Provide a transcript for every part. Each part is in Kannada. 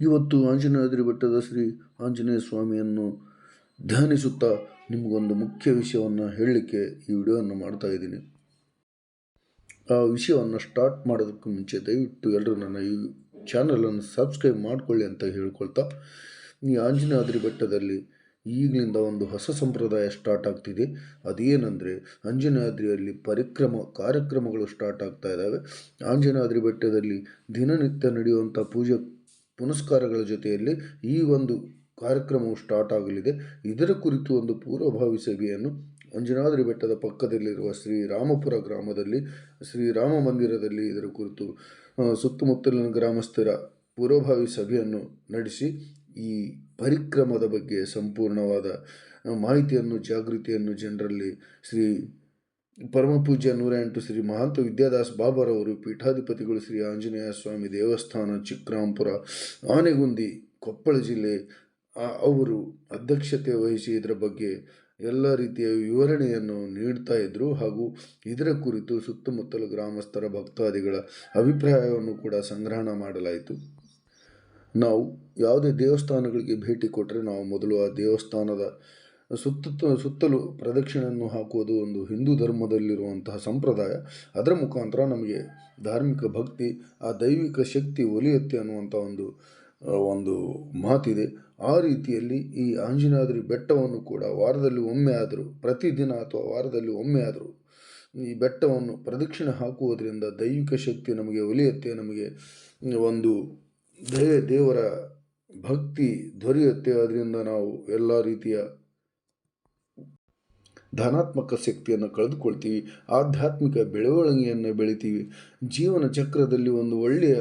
ಇವತ್ತು ಆಂಜನೇಯದ್ರಿ ಬೆಟ್ಟದ ಶ್ರೀ ಆಂಜನೇಯ ಸ್ವಾಮಿಯನ್ನು ಧ್ಯಾನಿಸುತ್ತಾ ನಿಮಗೊಂದು ಮುಖ್ಯ ವಿಷಯವನ್ನು ಹೇಳಲಿಕ್ಕೆ ಈ ವಿಡಿಯೋವನ್ನು ಮಾಡ್ತಾ ಇದ್ದೀನಿ. ಆ ವಿಷಯವನ್ನು ಸ್ಟಾರ್ಟ್ ಮಾಡೋದಕ್ಕೂ ಮುಂಚೆ ದಯವಿಟ್ಟು ಎಲ್ಲರೂ ನನ್ನ ಈ ಚಾನಲನ್ನು ಸಬ್ಸ್ಕ್ರೈಬ್ ಮಾಡಿಕೊಳ್ಳಿ ಅಂತ ಹೇಳ್ಕೊಳ್ತಾ ಈ ಆಂಜನೇಯಾದ್ರಿ ಬೆಟ್ಟದಲ್ಲಿ ಈಗಲಿಂದ ಒಂದು ಹೊಸ ಸಂಪ್ರದಾಯ ಸ್ಟಾರ್ಟ್ ಆಗ್ತಿದೆ. ಅದೇನೆಂದರೆ, ಅಂಜನಾದ್ರಿಯಲ್ಲಿ ಪರಿಕ್ರಮ, ಕಾರ್ಯಕ್ರಮಗಳು ಸ್ಟಾರ್ಟ್ ಆಗ್ತಾ ಇದ್ದಾವೆ ಆಂಜನಾದ್ರಿ ಬೆಟ್ಟದಲ್ಲಿ ದಿನನಿತ್ಯ ನಡೆಯುವಂಥ ಪೂಜೆ ಪುನಸ್ಕಾರಗಳ ಜೊತೆಯಲ್ಲಿ ಈ ಒಂದು ಕಾರ್ಯಕ್ರಮವು ಸ್ಟಾರ್ಟ್ ಆಗಲಿದೆ. ಇದರ ಕುರಿತು ಒಂದು ಪೂರ್ವಭಾವಿ ಸಭೆಯನ್ನು ಅಂಜನಾದ್ರಿ ಬೆಟ್ಟದ ಪಕ್ಕದಲ್ಲಿರುವ ಶ್ರೀರಾಮಪುರ ಗ್ರಾಮದಲ್ಲಿ ಶ್ರೀರಾಮ ಮಂದಿರದಲ್ಲಿ ಇದರ ಕುರಿತು ಸುತ್ತಮುತ್ತಲಿನ ಗ್ರಾಮಸ್ಥರ ಪೂರ್ವಭಾವಿ ಸಭೆಯನ್ನು ನಡೆಸಿ ಈ ಪರಿಕ್ರಮದ ಬಗ್ಗೆ ಸಂಪೂರ್ಣವಾದ ಮಾಹಿತಿಯನ್ನು, ಜಾಗೃತಿಯನ್ನು ಜನರಲ್ಲಿ ಶ್ರೀ ಪರಮಪೂಜ್ಯ ನೂರ ಎಂಟು ಶ್ರೀ ಮಹಾಂತ ವಿದ್ಯಾದಾಸ್ ಬಾಬರವರು, ಪೀಠಾಧಿಪತಿಗಳು ಶ್ರೀ ಆಂಜನೇಯ ಸ್ವಾಮಿ ದೇವಸ್ಥಾನ, ಚಿಕ್ಕರಾಂಪುರ, ಆನೆಗುಂದಿ, ಕೊಪ್ಪಳ ಜಿಲ್ಲೆ ಅವರು ಅಧ್ಯಕ್ಷತೆ ವಹಿಸಿ ಇದರ ಬಗ್ಗೆ ಎಲ್ಲ ರೀತಿಯ ವಿವರಣೆಯನ್ನು ನೀಡ್ತಾ ಇದ್ದರು ಹಾಗೂ ಇದರ ಕುರಿತು ಸುತ್ತಮುತ್ತಲು ಗ್ರಾಮಸ್ಥರ ಭಕ್ತಾದಿಗಳ ಅಭಿಪ್ರಾಯವನ್ನು ಕೂಡ ಸಂಗ್ರಹಣ ಮಾಡಲಾಯಿತು. ನಾವು ಯಾವುದೇ ದೇವಸ್ಥಾನಗಳಿಗೆ ಭೇಟಿ ಕೊಟ್ಟರೆ ನಾವು ಮೊದಲು ಆ ದೇವಸ್ಥಾನದ ಸುತ್ತ ಸುತ್ತಲೂ ಪ್ರದಕ್ಷಿಣೆಯನ್ನು ಹಾಕುವುದು ಒಂದು ಹಿಂದೂ ಧರ್ಮದಲ್ಲಿರುವಂತಹ ಸಂಪ್ರದಾಯ. ಅದರ ಮುಖಾಂತರ ನಮಗೆ ಧಾರ್ಮಿಕ ಭಕ್ತಿ, ಆ ದೈವಿಕ ಶಕ್ತಿ ಒಲಿಯುತ್ತೆ ಅನ್ನುವಂಥ ಒಂದು ಒಂದು ಮಾತಿದೆ. ಆ ರೀತಿಯಲ್ಲಿ ಈ ಆಂಜನಾದ್ರಿ ಬೆಟ್ಟವನ್ನು ಕೂಡ ವಾರದಲ್ಲಿ ಒಮ್ಮೆ ಆದರೂ, ಪ್ರತಿದಿನ ಅಥವಾ ವಾರದಲ್ಲಿ ಒಮ್ಮೆ ಆದರೂ, ಈ ಬೆಟ್ಟವನ್ನು ಪ್ರದಕ್ಷಿಣೆ ಹಾಕುವುದರಿಂದ ದೈವಿಕ ಶಕ್ತಿ ನಮಗೆ ಒಲಿಯುತ್ತೆ, ನಮಗೆ ಒಂದು ದಯ ದೇವರ ಭಕ್ತಿ ದೊರೆಯುತ್ತೆ. ಅದರಿಂದ ನಾವು ಎಲ್ಲ ರೀತಿಯ ಧನಾತ್ಮಕ ಶಕ್ತಿಯನ್ನು ಕಳೆದುಕೊಳ್ತೀವಿ. ಆಧ್ಯಾತ್ಮಿಕ ಬೆಳವಣಿಗೆಯನ್ನು ಬೆಳಿತೀವಿ. ಜೀವನ ಚಕ್ರದಲ್ಲಿ ಒಂದು ಒಳ್ಳೆಯ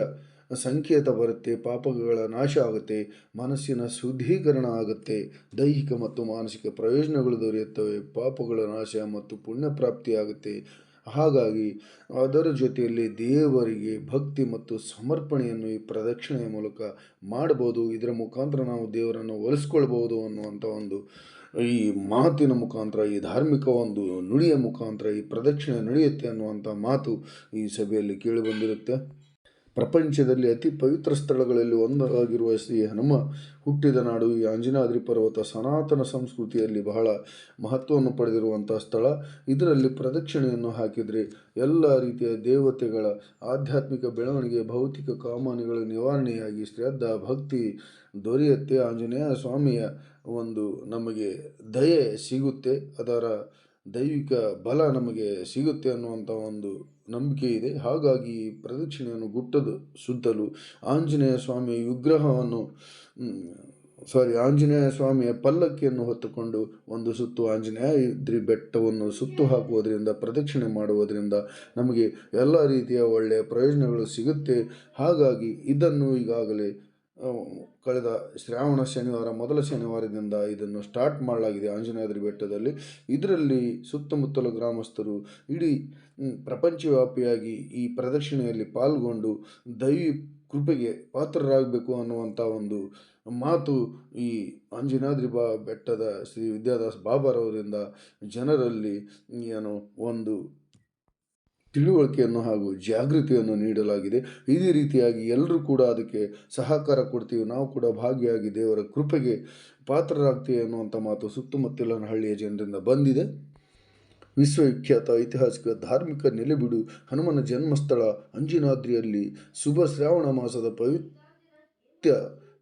ಸಂಕೇತ ಬರುತ್ತೆ. ಪಾಪಗಳ ನಾಶ ಆಗುತ್ತೆ. ಮನಸ್ಸಿನ ಶುದ್ಧೀಕರಣ ಆಗುತ್ತೆ. ದೈಹಿಕ ಮತ್ತು ಮಾನಸಿಕ ಪ್ರಯೋಜನಗಳು ದೊರೆಯುತ್ತವೆ. ಪಾಪಗಳ ನಾಶ ಮತ್ತು ಪುಣ್ಯ ಪ್ರಾಪ್ತಿಯಾಗುತ್ತೆ ಹಾಗಾಗಿ ಅದರ ಜೊತೆಯಲ್ಲಿ ದೇವರಿಗೆ ಭಕ್ತಿ ಮತ್ತು ಸಮರ್ಪಣೆಯನ್ನು ಈ ಪ್ರದಕ್ಷಿಣೆಯ ಮೂಲಕ ಮಾಡಬಹುದು. ಇದರ ಮುಖಾಂತರ ನಾವು ದೇವರನ್ನು ಒಲಿಸ್ಕೊಳ್ಬಹುದು ಅನ್ನುವಂಥ ಒಂದು ಈ ಮಾತಿನ ಮುಖಾಂತರ, ಈ ಧಾರ್ಮಿಕ ಒಂದು ನುಡಿಯ ಮುಖಾಂತರ, ಈ ಪ್ರದಕ್ಷಿಣೆ ನಡೆಯುತ್ತೆ ಅನ್ನುವಂಥ ಮಾತು ಈ ಸಭೆಯಲ್ಲಿ ಕೇಳಿಬಂದಿರುತ್ತೆ ಪ್ರಪಂಚದಲ್ಲಿ ಅತಿ ಪವಿತ್ರ ಸ್ಥಳಗಳಲ್ಲಿ ಒಂದಾಗಿರುವ ಶ್ರೀ ಹನುಮ ಹುಟ್ಟಿದ ನಾಡು ಈ ಆಂಜನಾದ್ರಿ ಪರ್ವತ ಸನಾತನ ಸಂಸ್ಕೃತಿಯಲ್ಲಿ ಬಹಳ ಮಹತ್ವವನ್ನು ಪಡೆದಿರುವಂಥ ಸ್ಥಳ. ಇದರಲ್ಲಿ ಪ್ರದಕ್ಷಿಣೆಯನ್ನು ಹಾಕಿದರೆ ಎಲ್ಲ ರೀತಿಯ ದೇವತೆಗಳ ಆಧ್ಯಾತ್ಮಿಕ ಬೆಳವಣಿಗೆ, ಭೌತಿಕ ಕಾಮಾನಿಗಳ ನಿವಾರಣೆಯಾಗಿ ಶ್ರದ್ಧಾ, ಭಕ್ತಿ ದೊರೆಯುತ್ತೆ. ಆಂಜನೇಯ ಸ್ವಾಮಿಯ ಒಂದು ನಮಗೆ ದಯೆ ಸಿಗುತ್ತೆ, ಅದರ ದೈವಿಕ ಬಲ ನಮಗೆ ಸಿಗುತ್ತೆ ಅನ್ನುವಂಥ ಒಂದು ನಂಬಿಕೆ ಇದೆ. ಹಾಗಾಗಿ ಪ್ರದಕ್ಷಿಣೆಯನ್ನು ಗುಟ್ಟದ, ಸುತ್ತಲೂ ಆಂಜನೇಯ ಸ್ವಾಮಿಯ ವಿಗ್ರಹವನ್ನು ಸಾರಿ ಆಂಜನೇಯ ಸ್ವಾಮಿಯ ಪಲ್ಲಕ್ಕಿಯನ್ನು ಹೊತ್ತುಕೊಂಡು ಒಂದು ಸುತ್ತು ಆಂಜನೇಯ ಇದ್ರಿ ಬೆಟ್ಟವನ್ನು ಸುತ್ತು ಹಾಕುವುದರಿಂದ, ಪ್ರದಕ್ಷಿಣೆ ಮಾಡುವುದರಿಂದ ನಮಗೆ ಎಲ್ಲ ರೀತಿಯ ಒಳ್ಳೆಯ ಪ್ರಯೋಜನಗಳು ಸಿಗುತ್ತೆ. ಹಾಗಾಗಿ ಇದನ್ನು ಈಗಾಗಲೇ ಕಳೆದ ಶ್ರಾವಣ ಶನಿವಾರ, ಮೊದಲ ಶನಿವಾರದಿಂದ ಇದನ್ನು ಸ್ಟಾರ್ಟ್ ಮಾಡಲಾಗಿದೆ ಆಂಜನೇಯದ್ರಿ ಬೆಟ್ಟದಲ್ಲಿ. ಇದರಲ್ಲಿ ಸುತ್ತಮುತ್ತಲ ಗ್ರಾಮಸ್ಥರು ಇಡೀ ಪ್ರಪಂಚವ್ಯಾಪಿಯಾಗಿ ಈ ಪ್ರದಕ್ಷಿಣೆಯಲ್ಲಿ ಪಾಲ್ಗೊಂಡು ದೈವಿ ಕೃಪೆಗೆ ಪಾತ್ರರಾಗಬೇಕು ಅನ್ನುವಂಥ ಒಂದು ಮಾತು ಈ ಆಂಜನಾದ್ರಿ ಬಾ, ಬೆಟ್ಟದ ಶ್ರೀ ವಿದ್ಯಾದಾಸ್ ಬಾಬಾರವರಿಂದ ಜನರಲ್ಲಿ, ಏನು, ಒಂದು ತಿಳುವಳಿಕೆಯನ್ನು ಹಾಗೂ ಜಾಗೃತಿಯನ್ನು ನೀಡಲಾಗಿದೆ. ಇದೇ ರೀತಿಯಾಗಿ ಎಲ್ಲರೂ ಕೂಡ ಅದಕ್ಕೆ ಸಹಕಾರ ಕೊಡ್ತೀವಿ. ನಾವು ಕೂಡ ಭಾಗಿಯಾಗಿ ದೇವರ ಕೃಪೆಗೆ ಪಾತ್ರರಾಗ್ತೀವಿ ಅನ್ನುವಂಥ ಮಾತು ಸುತ್ತಮುತ್ತಲಿನ ಹಳ್ಳಿಯ ಜನರಿಂದ ಬಂದಿದೆ. ವಿಶ್ವವಿಖ್ಯಾತ ಐತಿಹಾಸಿಕ ಧಾರ್ಮಿಕ ನೆಲೆಬಿಡು ಹನುಮನ ಜನ್ಮಸ್ಥಳ ಅಂಜಿನಾದ್ರಿಯಲ್ಲಿ ಶುಭ ಶ್ರಾವಣ ಮಾಸದ ಪವಿತ್ರ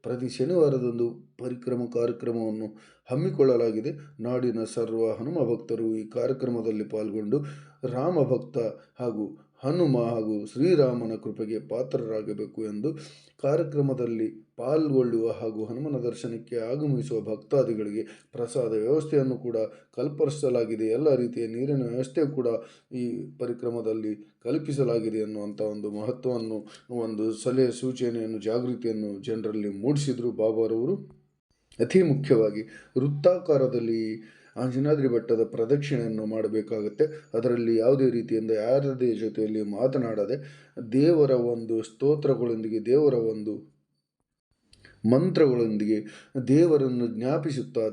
ಪ್ರತಿ ಶನಿವಾರದಂದು ಪರಿಕ್ರಮ ಕಾರ್ಯಕ್ರಮವನ್ನು ಹಮ್ಮಿಕೊಳ್ಳಲಾಗಿದೆ. ನಾಡಿನ ಸರ್ವ ಹನುಮ ಭಕ್ತರು ಈ ಕಾರ್ಯಕ್ರಮದಲ್ಲಿ ಪಾಲ್ಗೊಂಡು ರಾಮ ಭಕ್ತ ಹಾಗೂ ಹನುಮ ಹಾಗೂ ಶ್ರೀರಾಮನ ಕೃಪೆಗೆ ಪಾತ್ರರಾಗಬೇಕು ಎಂದು ಕಾರ್ಯಕ್ರಮದಲ್ಲಿ ಪಾಲ್ಗೊಳ್ಳುವ ಹಾಗೂ ಹನುಮನ ದರ್ಶನಕ್ಕೆ ಆಗಮಿಸುವ ಭಕ್ತಾದಿಗಳಿಗೆ ಪ್ರಸಾದ ವ್ಯವಸ್ಥೆಯನ್ನು ಕೂಡ ಕಲ್ಪರಿಸಲಾಗಿದೆ. ಎಲ್ಲ ರೀತಿಯ ನೀರಿನ ವ್ಯವಸ್ಥೆ ಕೂಡ ಈ ಪರಿಕ್ರಮದಲ್ಲಿ ಕಲ್ಪಿಸಲಾಗಿದೆ ಎನ್ನುವಂಥ ಒಂದು ಮಹತ್ವವನ್ನು ಒಂದು ಸಲಹೆ ಸೂಚನೆಯನ್ನು ಜಾಗೃತಿಯನ್ನು ಜನರಲ್ಲಿ ಮೂಡಿಸಿದರು ಬಾಬಾರವರು. ಅತಿ ಮುಖ್ಯವಾಗಿ ವೃತ್ತಾಕಾರದಲ್ಲಿ ಆಂಜನಾದ್ರಿ ಬೆಟ್ಟದ ಪ್ರದಕ್ಷಿಣೆಯನ್ನು ಮಾಡಬೇಕಾಗುತ್ತೆ. ಅದರಲ್ಲಿ ಯಾವುದೇ ರೀತಿಯಿಂದ ಯಾರದೇ ಜೊತೆಯಲ್ಲಿ ಮಾತನಾಡದೆ ದೇವರ ಒಂದು ಸ್ತೋತ್ರಗಳೊಂದಿಗೆ, ದೇವರ ಒಂದು ಮಂತ್ರಗಳೊಂದಿಗೆ ದೇವರನ್ನು ಜ್ಞಾಪಿಸುತ್ತಾ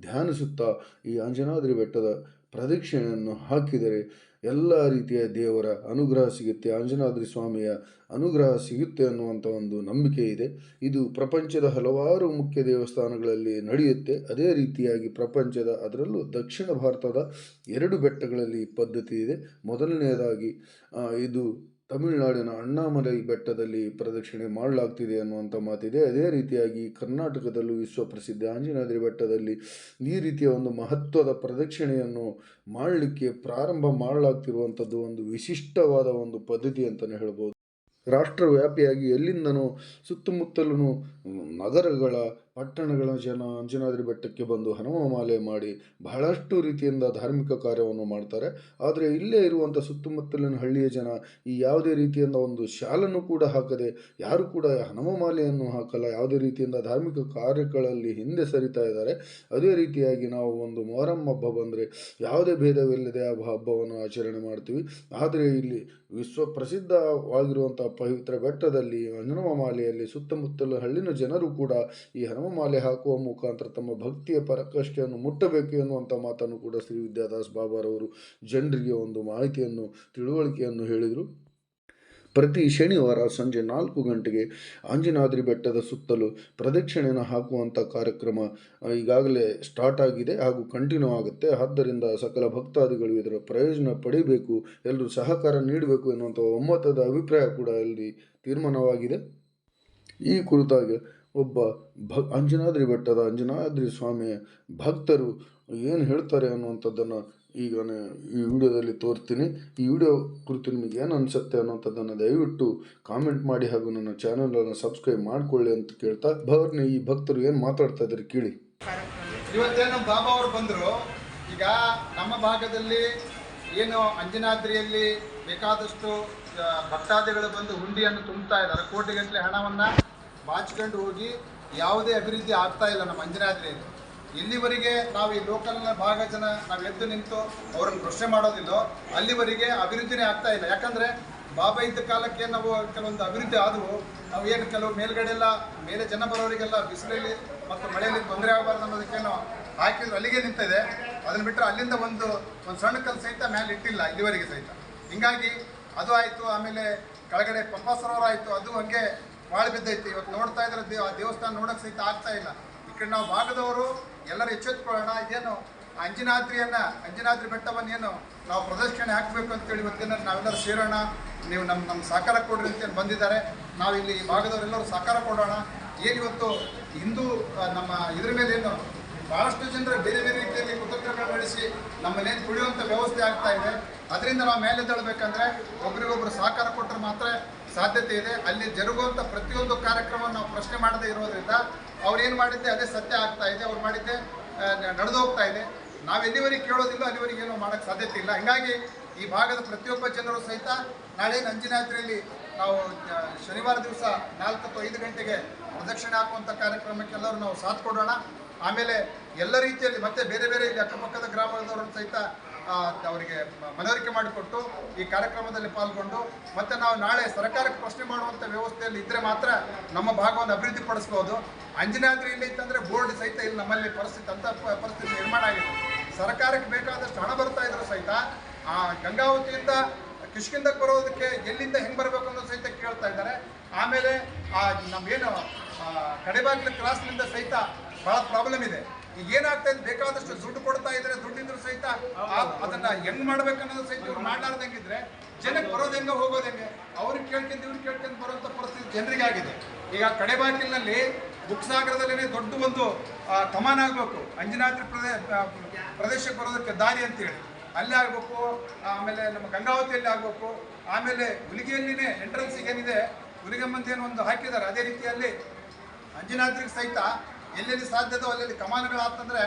ಧ್ಯಾನಿಸುತ್ತಾ ಈ ಆಂಜನಾದ್ರಿ ಬೆಟ್ಟದ ಪ್ರದಕ್ಷಿಣೆಯನ್ನು ಹಾಕಿದರೆ ಎಲ್ಲ ರೀತಿಯ ದೇವರ ಅನುಗ್ರಹ ಸಿಗುತ್ತೆ. ಅಂಜನಾದ್ರಿ ಸ್ವಾಮಿಯ ಅನುಗ್ರಹ ಸಿಗುತ್ತೆ ಅನ್ನುವಂಥ ಒಂದು ನಂಬಿಕೆ ಇದೆ. ಇದು ಪ್ರಪಂಚದ ಹಲವಾರು ಮುಖ್ಯ ದೇವಸ್ಥಾನಗಳಲ್ಲಿ ನಡೆಯುತ್ತೆ. ಅದೇ ರೀತಿಯಾಗಿ ಪ್ರಪಂಚದ ಅದರಲ್ಲೂ ದಕ್ಷಿಣ ಭಾರತದ ಎರಡು ಬೆಟ್ಟಗಳಲ್ಲಿ ಪದ್ಧತಿ ಇದೆ. ಮೊದಲನೆಯದಾಗಿ ಇದು ತಮಿಳುನಾಡಿನ ಅಣ್ಣಾಮಲೈ ಬೆಟ್ಟದಲ್ಲಿ ಪ್ರದಕ್ಷಿಣೆ ಮಾಡಲಾಗ್ತಿದೆ ಅನ್ನುವಂಥ ಮಾತಿದೆ. ಅದೇ ರೀತಿಯಾಗಿ ಕರ್ನಾಟಕದಲ್ಲೂ ವಿಶ್ವ ಪ್ರಸಿದ್ಧ ಆಂಜನಾದ್ರಿ ಬೆಟ್ಟದಲ್ಲಿ ಈ ರೀತಿಯ ಒಂದು ಮಹತ್ವದ ಪ್ರದಕ್ಷಿಣೆಯನ್ನು ಮಾಡಲಿಕ್ಕೆ ಪ್ರಾರಂಭ ಮಾಡಲಾಗ್ತಿರುವಂಥದ್ದು ಒಂದು ವಿಶಿಷ್ಟವಾದ ಒಂದು ಪದ್ಧತಿ ಅಂತಲೇ ಹೇಳ್ಬೋದು. ರಾಷ್ಟ್ರವ್ಯಾಪಿಯಾಗಿ ಎಲ್ಲಿಂದನೂ ಸುತ್ತಮುತ್ತಲೂ ನಗರಗಳ ಪಟ್ಟಣಗಳ ಜನ ಅಂಜನಾದ್ರಿ ಬೆಟ್ಟಕ್ಕೆ ಬಂದು ಹನುಮಮಾಲೆ ಮಾಡಿ ಬಹಳಷ್ಟು ರೀತಿಯಿಂದ ಧಾರ್ಮಿಕ ಕಾರ್ಯವನ್ನು ಮಾಡ್ತಾರೆ. ಆದರೆ ಇಲ್ಲೇ ಇರುವಂಥ ಸುತ್ತಮುತ್ತಲಿನ ಹಳ್ಳಿಯ ಜನ ಈ ಯಾವುದೇ ರೀತಿಯಿಂದ ಒಂದು ಶಾಲನ್ನು ಕೂಡ ಹಾಕದೆ, ಯಾರು ಕೂಡ ಹನುಮಮಾಲೆಯನ್ನು ಹಾಕಲ್ಲ, ಯಾವುದೇ ರೀತಿಯಿಂದ ಧಾರ್ಮಿಕ ಕಾರ್ಯಗಳಲ್ಲಿ ಹಿಂದೆ ಸರಿತಾ ಇದ್ದಾರೆ. ಅದೇ ರೀತಿಯಾಗಿ ನಾವು ಒಂದು ಮೊಹರಂ ಹಬ್ಬ ಬಂದರೆ ಯಾವುದೇ ಭೇದವಿಲ್ಲದೆ ಆ ಹಬ್ಬವನ್ನು ಆಚರಣೆ ಮಾಡ್ತೀವಿ. ಆದರೆ ಇಲ್ಲಿ ವಿಶ್ವ ಪ್ರಸಿದ್ಧವಾಗಿರುವಂಥ ಪವಿತ್ರ ಬೆಟ್ಟದಲ್ಲಿ ಹನುಮಮಾಲೆಯಲ್ಲಿ ಸುತ್ತಮುತ್ತಲ ಹಳ್ಳಿನ ಜನರು ಕೂಡ ಈ ಹನುಮಮಾಲೆ ಹಾಕುವ ಮುಖಾಂತರ ತಮ್ಮ ಭಕ್ತಿಯ ಪರಕಷ್ಟೆಯನ್ನು ಮುಟ್ಟಬೇಕು ಎನ್ನುವಂಥ ಮಾತನ್ನು ಕೂಡ ಶ್ರೀ ವಿದ್ಯಾದಾಸ್ ಬಾಬಾರವರು ಜನರಿಗೆ ಒಂದು ಮಾಹಿತಿಯನ್ನು, ತಿಳುವಳಿಕೆಯನ್ನು ಹೇಳಿದರು. ಪ್ರತಿ ಶನಿವಾರ ಸಂಜೆ ನಾಲ್ಕು ಗಂಟೆಗೆ ಆಂಜನಾದ್ರಿ ಬೆಟ್ಟದ ಸುತ್ತಲೂ ಪ್ರದಕ್ಷಿಣೆಯನ್ನು ಹಾಕುವಂಥ ಕಾರ್ಯಕ್ರಮ ಈಗಾಗಲೇ ಸ್ಟಾರ್ಟ್ ಆಗಿದೆ ಹಾಗೂ ಕಂಟಿನ್ಯೂ ಆಗುತ್ತೆ. ಆದ್ದರಿಂದ ಸಕಲ ಭಕ್ತಾದಿಗಳು ಇದರ ಪ್ರಯೋಜನ ಪಡಿಬೇಕು ಎಲ್ಲರೂ ಸಹಕಾರ ನೀಡಬೇಕು ಎನ್ನುವಂಥ ಒಮ್ಮತದ ಅಭಿಪ್ರಾಯ ಕೂಡ ಇಲ್ಲಿ ತೀರ್ಮಾನವಾಗಿದೆ. ಈ ಕುರಿತಾಗಿ ಒಬ್ಬ ಭ, ಅಂಜನಾದ್ರಿ ಬೆಟ್ಟದ ಅಂಜನಾದ್ರಿ ಸ್ವಾಮಿಯ ಭಕ್ತರು ಏನು ಹೇಳ್ತಾರೆ ಅನ್ನುವಂಥದ್ದನ್ನು ಈಗ ಈ ವಿಡಿಯೋದಲ್ಲಿ ತೋರಿಸ್ತೀನಿ ಈ ವಿಡಿಯೋ ಕುರಿತು ನಿಮಗೆ ಏನು ಅನಿಸುತ್ತೆ ಅನ್ನೋಂಥದ್ದನ್ನು ದಯವಿಟ್ಟು ಕಾಮೆಂಟ್ ಮಾಡಿ ಹಾಗೂ ನನ್ನ ಚಾನಲನ್ನು ಸಬ್ಸ್ಕ್ರೈಬ್ ಮಾಡಿಕೊಳ್ಳಿ ಅಂತ ಕೇಳ್ತಾ ಭವರ್ನಿ ಈ ಭಕ್ತರು ಏನು ಮಾತಾಡ್ತಾ ಇದ್ದಾರೆ ಕೇಳಿ. ಇವತ್ತೇನು ಬಾಬಾ ಅವರು ಬಂದರು, ಈಗ ನಮ್ಮ ಭಾಗದಲ್ಲಿ ಏನು ಅಂಜನಾದ್ರಿಯಲ್ಲಿ ಬೇಕಾದಷ್ಟು ಭಕ್ತಾದಿಗಳು ಬಂದು ಹುಂಡಿಯನ್ನು ತುಂಬುತ್ತಾ ಇದ್ದಾರೆ. ಕೋಟಿಗಟ್ಟಲೆ ಹಣವನ್ನು ಬಾಚಿಕೊಂಡು ಹೋಗಿ ಯಾವುದೇ ಅಭಿವೃದ್ಧಿ ಆಗ್ತಾ ಇಲ್ಲ, ನಮ್ಮ ಅಂಜನಾದ್ರಿಯಲ್ಲಿ ಇಲ್ಲಿವರೆಗೆ ನಾವು ಈ ಲೋಕಲ್ನ ಭಾಗ ಜನ ನಾವು ಎದ್ದು ನಿಂತು ಅವ್ರನ್ನ ಪ್ರಶ್ನೆ ಮಾಡೋದಿಲ್ಲೋ, ಅಲ್ಲಿವರೆಗೆ ಅಭಿವೃದ್ಧಿನೇ ಆಗ್ತಾ ಇಲ್ಲ. ಯಾಕಂದರೆ ಬಾಬಾ ಇದ್ದ ಕಾಲಕ್ಕೆ ನಾವು ಕೆಲವೊಂದು ಅಭಿವೃದ್ಧಿ ಆದವು. ನಾವು ಏನು ಕೆಲವು ಮೇಲ್ಗಡೆ ಎಲ್ಲ ಮೇಲೆ ಜನ ಬರೋರಿಗೆಲ್ಲ ಬಿಸಿಲಲ್ಲಿ ಮತ್ತು ಮಳೆಯಲ್ಲಿ ತೊಂದರೆ ಆಗಬಾರ್ದು ಅನ್ನೋದಕ್ಕೇನೋ ಹಾಕಿದ್ರು. ಅಲ್ಲಿಗೆ ನಿಂತಿದೆ. ಅದನ್ನು ಬಿಟ್ಟರೆ ಅಲ್ಲಿಂದ ಒಂದು ಒಂದು ಸಣ್ಣ ಕಲ್ಲು ಸಹಿತ ಮೇಲೆ ಇಟ್ಟಿಲ್ಲ, ಇಲ್ಲಿವರೆಗೆ ಸಹಿತ. ಹಿಂಗಾಗಿ ಅದು ಆಯಿತು. ಆಮೇಲೆ ಕೆಳಗಡೆ ಪಂಪಾ ಸರೋವರ ಆಯಿತು. ಅದು ಹಂಗೆ ಬಾಳು ಬಿದ್ದೈತಿ. ಇವತ್ತು ನೋಡ್ತಾ ಇದ್ರೆ ದೇವ ಆ ದೇವಸ್ಥಾನ ನೋಡೋಕೆ ಸಹಿತ ಆಗ್ತಾ ಇಲ್ಲ. ಈ ಕಡೆ ನಾವು ಭಾಗದವರು ಎಲ್ಲರೂ ಎಚ್ಚೆತ್ಕೊಳ್ಳೋಣ. ಇದೇನು ಅಂಜನಾದ್ರಿಯನ್ನು ಅಂಜನಾದ್ರಿ ಬೆಟ್ಟವನ್ನೇನು ನಾವು ಪ್ರದಕ್ಷಿಣೆ ಹಾಕಬೇಕು ಅಂತೇಳಿ ಇವತ್ತಿನ ನಾವೆಲ್ಲರೂ ಸೇರೋಣ. ನೀವು ನಮ್ಮ ನಮ್ಮ ಸಹಕಾರ ಕೊಡ್ರಿ ಅಂತೇಳಿ ಬಂದಿದ್ದಾರೆ. ನಾವಿಲ್ಲಿ ಈ ಭಾಗದವರೆಲ್ಲರೂ ಸಹಕಾರ ಕೊಡೋಣ. ಏನಿವತ್ತು ಹಿಂದೂ ನಮ್ಮ ಇದ್ರ ಮೇಲೆ ಏನು ಬಹಳಷ್ಟು ಜನರು ಬೇರೆ ಬೇರೆ ರೀತಿಯಲ್ಲಿ ಕುತಂತ್ರಗಳು ನಡೆಸಿ ನಮ್ಮನ್ನೇನು ತುಳಿಯುವಂಥ ವ್ಯವಸ್ಥೆ ಆಗ್ತಾ ಇದೆ. ಅದರಿಂದ ನಾವು ಮೇಲೆ ತಳ್ಬೇಕಂದ್ರೆ ಒಬ್ರಿಗೊಬ್ರು ಸಹಕಾರ ಕೊಟ್ಟರೆ ಮಾತ್ರ ಸಾಧ್ಯತೆ ಇದೆ ಅಲ್ಲಿ ಜರುಗುವಂಥ ಪ್ರತಿಯೊಂದು ಕಾರ್ಯಕ್ರಮವನ್ನು ನಾವು ಪ್ರಶ್ನೆ ಮಾಡದೇ ಇರೋದ್ರಿಂದ ಅವ್ರು ಏನು ಮಾಡಿದ್ದೆ, ಅದೇ ಸತ್ಯ ಆಗ್ತಾ ಇದೆ. ಅವ್ರು ಮಾಡಿದ್ದೆ ನಡೆದು ಹೋಗ್ತಾ ಇದೆ. ನಾವು ಎಲ್ಲಿವರೆಗೆ ಕೇಳೋದಿಲ್ಲ ಅಲ್ಲಿವರೆಗೆ ಏನೋ ಮಾಡೋಕ್ಕೆ ಸಾಧ್ಯತೆ ಇಲ್ಲ. ಹಿಂಗಾಗಿ ಈ ಭಾಗದ ಪ್ರತಿಯೊಬ್ಬ ಜನರು ಸಹಿತ ನಾಳೆ ನಂಜನಾದ್ರಿಯಲ್ಲಿ ನಾವು ಶನಿವಾರ ದಿವಸ ನಾಲ್ಕು ಅಥವಾ ಐದು ಗಂಟೆಗೆ ಪ್ರದಕ್ಷಿಣೆ ಹಾಕುವಂಥ ಕಾರ್ಯಕ್ರಮಕ್ಕೆ ಎಲ್ಲರೂ ನಾವು ಸಾಥ್ ಕೊಡೋಣ. ಆಮೇಲೆ ಎಲ್ಲ ರೀತಿಯಲ್ಲಿ ಮತ್ತೆ ಬೇರೆ ಬೇರೆ ಇಲ್ಲಿ ಅಕ್ಕಪಕ್ಕದ ಗ್ರಾಮದವರನ್ನು ಸಹಿತ ಅವರಿಗೆ ಮನವರಿಕೆ ಮಾಡಿಕೊಟ್ಟು ಈ ಕಾರ್ಯಕ್ರಮದಲ್ಲಿ ಪಾಲ್ಗೊಂಡು ಮತ್ತೆ ನಾವು ನಾಳೆ ಸರ್ಕಾರಕ್ಕೆ ಪ್ರಶ್ನೆ ಮಾಡುವಂಥ ವ್ಯವಸ್ಥೆಯಲ್ಲಿ ಇದ್ರೆ ಮಾತ್ರ ನಮ್ಮ ಭಾಗವನ್ನು ಅಭಿವೃದ್ಧಿ ಪಡಿಸ್ಬೋದು. ಅಂಜನಾದ್ರಿ ಇಲ್ಲಿ ಇತ್ತಂದರೆ ಬೋರ್ಡ್ ಸಹಿತ ಇಲ್ಲಿ ನಮ್ಮಲ್ಲಿ ಪರಿಸ್ಥಿತಿ ಅಂತ ಪರಿಸ್ಥಿತಿ ನಿರ್ಮಾಣ ಆಗಿದೆ. ಸರ್ಕಾರಕ್ಕೆ ಬೇಕಾದಷ್ಟು ಹಣ ಬರ್ತಾ ಇದ್ರು ಸಹಿತ, ಆ, ಗಂಗಾವತಿಯಿಂದ ಕಿಷ್ಕಿಂದಕ್ಕೆ ಬರೋದಕ್ಕೆ ಎಲ್ಲಿಂದ ಹೆಂಗೆ ಬರಬೇಕು ಅನ್ನೋದು ಸಹಿತ ಕೇಳ್ತಾ ಇದ್ದಾರೆ. ಆಮೇಲೆ, ಆ, ನಮ್ಗೇನು ಕಡೆಬಾಗಿಲ ಕ್ರಾಸ್ನಿಂದ ಸಹಿತ ಭಾಳ ಪ್ರಾಬ್ಲಮ್ ಇದೆ. ಈಗ ಏನಾಗ್ತಾ ಇದೆ, ಬೇಕಾದಷ್ಟು ದುಡ್ಡು ಕೊಡ್ತಾ ಇದ್ರೆ ದುಡ್ಡಿದ್ರು ಸಹಿತ ಅದನ್ನ ಹೆಂಗ್ ಮಾಡ್ಬೇಕನ್ನೋದು ಸಹಿತ ಇವ್ರು ಮಾಡ್ಲಾರ್ದಂಗಿದ್ರೆ ಜನಕ್ಕೆ ಬರೋದು ಹೆಂಗ ಹೋಗೋದು ಹೆಂಗೆ? ಅವ್ರಿಗೆ ಕೇಳ್ಕೊಂಡು ಇವ್ರು ಕೇಳ್ಕೊಂಡು ಬರುವಂತ ಪರಿಸ್ಥಿತಿ ಜನರಿಗೆ ಆಗಿದೆ. ಈಗ ಕಡೆಬಾಕಿಲ್ನಲ್ಲಿ ಬುಕ್ಸಾಗರದಲ್ಲೇ ದೊಡ್ಡ ಒಂದು ಕಮಾನ್ ಆಗಬೇಕು. ಅಂಜನಾದ್ರಿ ಪ್ರದೇಶ ಪ್ರದೇಶಕ್ಕೆ ಬರೋದಕ್ಕೆ ದಾರಿ ಅಂತೇಳಿ. ಅಲ್ಲೇ ಆಗಬೇಕು, ಆಮೇಲೆ ನಮ್ಮ ಗಂಗಾವತಿಯಲ್ಲಿ ಆಗಬೇಕು, ಆಮೇಲೆ ಹುಲಿಗೆಯಲ್ಲಿನೇ ಎಂಟ್ರೆನ್ಸ್ ಏನಿದೆ ಹುಲಿಗೆಮ್ಮಂದೇನು ಒಂದು ಹಾಕಿದ್ದಾರೆ. ಅದೇ ರೀತಿಯಲ್ಲಿ ಅಂಜನಾದ್ರಿಗೆ ಸಹಿತ ಎಲ್ಲೆಲ್ಲಿ ಸಾಧ್ಯತೋ ಅಲ್ಲೆಲ್ಲಿ ಕಮಾನುಗಳು ಆಗ್ತಂದ್ರೆ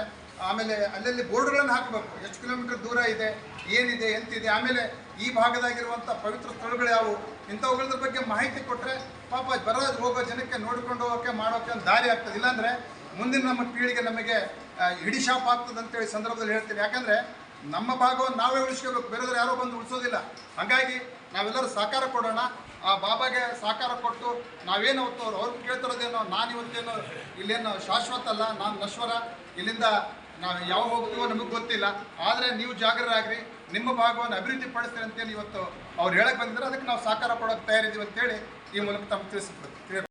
ಆಮೇಲೆ ಅಲ್ಲಲ್ಲಿ ಬೋರ್ಡ್ಗಳನ್ನು ಹಾಕಬೇಕು. ಎಷ್ಟು ಕಿಲೋಮೀಟರ್ ದೂರ ಇದೆ, ಏನಿದೆ, ಎಂತಿದೆ, ಆಮೇಲೆ ಈ ಭಾಗದಾಗಿರುವಂಥ ಪವಿತ್ರ ಸ್ಥಳಗಳು ಯಾವುವು? ಇಂಥವುಗಳ ಬಗ್ಗೆ ಮಾಹಿತಿ ಕೊಟ್ಟರೆ ಪಾಪ ಬರೋ ಹೋಗೋ ಜನಕ್ಕೆ ನೋಡಿಕೊಂಡು ಹೋಗೋಕೆ, ಮಾಡೋಕೆ ಒಂದು ದಾರಿ ಆಗ್ತದೆ. ಇಲ್ಲಾಂದರೆ ಮುಂದಿನ ನಮ್ಮ ಪೀಳಿಗೆ ನಮಗೆ ಹಿಡಿ ಶಾಪ್ ಆಗ್ತದೆ ಅಂತೇಳಿ ಸಂದರ್ಭದಲ್ಲಿ ಹೇಳ್ತೀನಿ. ಯಾಕಂದರೆ ನಮ್ಮ ಭಾಗವನ್ನು ನಾವೇ ಉಳಿಸ್ಕೋಬೇಕು. ಬೇರೆದ್ರೆ ಯಾರೋ ಬಂದು ಉಳಿಸೋದಿಲ್ಲ. ಹಾಗಾಗಿ ನಾವೆಲ್ಲರೂ ಸಹಕಾರ ಕೊಡೋಣ. ಆ ಬಾಬಾಗೆ ಸಹಕಾರ ಕೊಟ್ಟು ನಾವೇನು ಅವತ್ತು ಅವ್ರು ಅವ್ರಿಗೆ ಕೇಳ್ತಿರೋದೇನೋ, ನಾನು ಇವತ್ತೇನು ಇಲ್ಲೇನು ಶಾಶ್ವತ ಅಲ್ಲ, ನಾನು ನಶ್ವರ. ಇಲ್ಲಿಂದ ನಾವು ಯಾವ ಹೋಗ್ತೀವೋ ನಮಗೆ ಗೊತ್ತಿಲ್ಲ. ಆದರೆ ನೀವು ಜಾಗರರಾಗ್ರಿ ನಿಮ್ಮ ಭಾಗವನ್ನು ಅಭಿವೃದ್ಧಿ ಪಡಿಸ್ತೀರಿ ಅಂತೇಳಿ ಇವತ್ತು ಅವ್ರು ಹೇಳಕ್ಕೆ ಬಂದಿದ್ದಾರೆ ಅದಕ್ಕೆ ನಾವು ಸಹಕಾರ ಕೊಡೋಕೆ ತಯಾರಿದ್ದೀವಿ ಅಂತೇಳಿ ಈ ಮೂಲಕ ತಮ್ಮ ತಿಳಿಸ್ಬಿಡ್ತೀವಿ